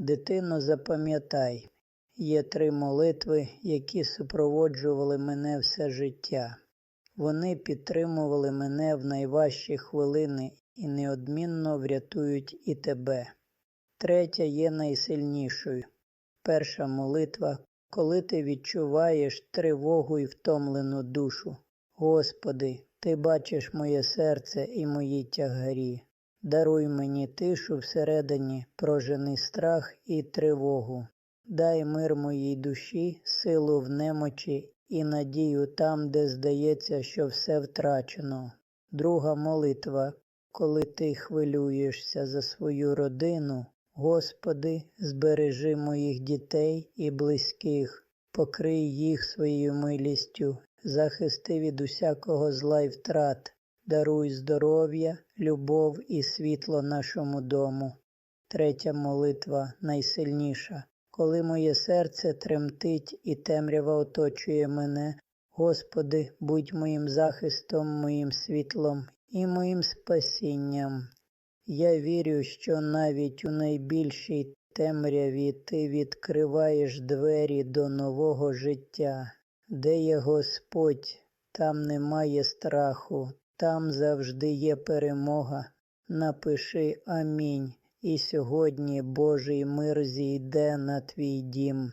Дитино, запам'ятай, є три молитви, які супроводжували мене все життя. Вони підтримували мене в найважчі хвилини і неодмінно врятують і тебе. Третя є найсильнішою. Перша молитва, коли ти відчуваєш тривогу і втомлену душу. Господи, Ти бачиш моє серце і мої тягарі. Даруй мені тишу всередині, прожени страх і тривогу. Дай мир моїй душі, силу в немочі і надію там, де здається, що все втрачено. Друга молитва, коли ти хвилюєшся за свою родину, Господи, збережи моїх дітей і близьких, покрий їх своєю милістю, захисти від усякого зла й втрат, даруй здоров'я, любов і світло нашому дому. Третя молитва найсильніша. Коли моє серце тремтить і темрява оточує мене, Господи, будь моїм захистом, моїм світлом і моїм спасінням. Я вірю, що навіть у найбільшій темряві ти відкриваєш двері до нового життя, де є Господь, там немає страху, там завжди є перемога. Напиши Амінь. І сьогодні Божий мир зійде на твій дім.